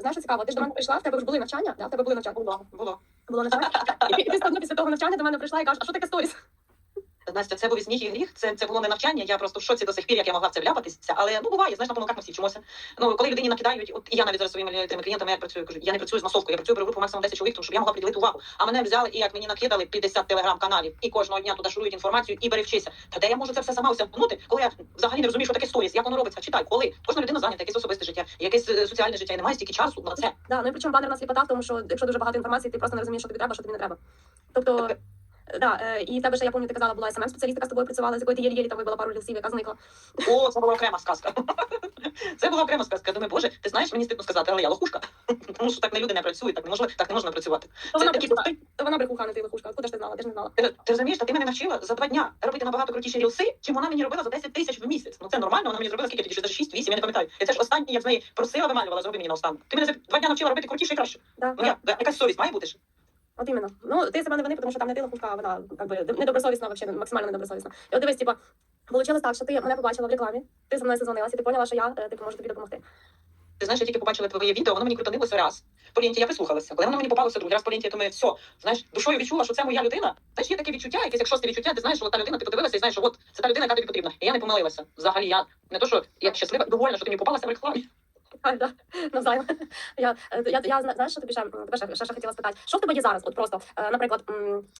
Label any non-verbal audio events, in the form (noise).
знаєш, що цікаво, ти ж до мене прийшла, в тебе ж були навчання, да? в тебе були навчання. Було, було. Було навчання. (laughs) І ти одно після того навчання до мене прийшла і кажеш, а що таке сторіс? Настя, це був і сміх і гріх. Це, це було не навчання. Я просто в шоці до сих пір, як я могла в це вляпатися. Але ну буває, знаєш, на помилках ми всі вчимося. Ну коли людині накидають, от і я навіть зараз своїми тими клієнтами як працюю, кажу, я не працюю з масовкою, я працюю про групу максимум 10 чоловік, тому щоб я могла приділити увагу. А мене взяли і як мені накидали 50 телеграм-каналів, і кожного дня туди шурують інформацію і бери вчися. Та де я можу це все сама усягнути, коли я взагалі не розумію, що таке сторіс, як воно робиться. Читай, коли кожна людина зайнята, якесь особисте життя, якесь е, соціальне життя, і немає стільки часу на це. Да, ну і причому банер нас сліпота в тому, що якщо дуже багато інформації, ти просто не розумієш, що тобі треба, що тобі не треба. Тобто, да, е, і тебе ще, я пам'ятаю, ти казала, була смм спеціаліст яка з тобою працювала, з якою ти єлі-єлі там вибила пару рілсів, яка зникла. О, це була окрема сказка. (laughs) Це була окрема сказка. Я думаю, боже, ти знаєш, мені стидно сказати, але я лохушка. (laughs) Тому що так не люди не працюють, так не можна, так не можна працювати. То вона такі брехуха, то вона брехуха, не ти лохушка. Откуда ж ти знала? Ти ж не знала. Ти, ти розумієш, та ти мене навчила за два дня робити набагато крутіші рілси, чим вона мені робила за 10 тисяч в місяць. Ну це нормально, вона мені зробила скільки тоді, що 6, 8, я не пам'ятаю. І це ж останнє, я з неї просила, вималювала, зроби мені на останку. Ти мене за два дня навчила робити крутіше і краще. Да. Ну да. я, якась совість має бути ж. От іменно. Ну, ти себе не вини, тому що там не ти лохушка, а вона как би, недобросовісна, вообще, максимально недобросовісна. І от дивись, типа, Получилось так, що ти мене побачила в рекламі, ти зі мною созвонилася, ти поняла, що я е, типу, можу тобі допомогти. Ти знаєш, я тільки побачила твоє відео, воно мені крутанилося раз. По ленті я прислухалася. Коли воно мені попалося другий раз по ленті, я думаю, все, знаєш, душою відчула, що це моя людина. Знаєш, є таке відчуття, якесь як шосте відчуття, ти знаєш, що от та людина, ти подивилася і знаєш, що от це та людина, яка тобі потрібна. І я не помилилася. Взагалі, я не то, що я щаслива, довольна, що ти мені попалася в рекламі. (laughs) Да, навзаєм. Я, е, я, я зна- знаєш, що тобі ще, тебе ще, ще, хотіла спитати. Що в тебе є зараз? От просто, е, наприклад,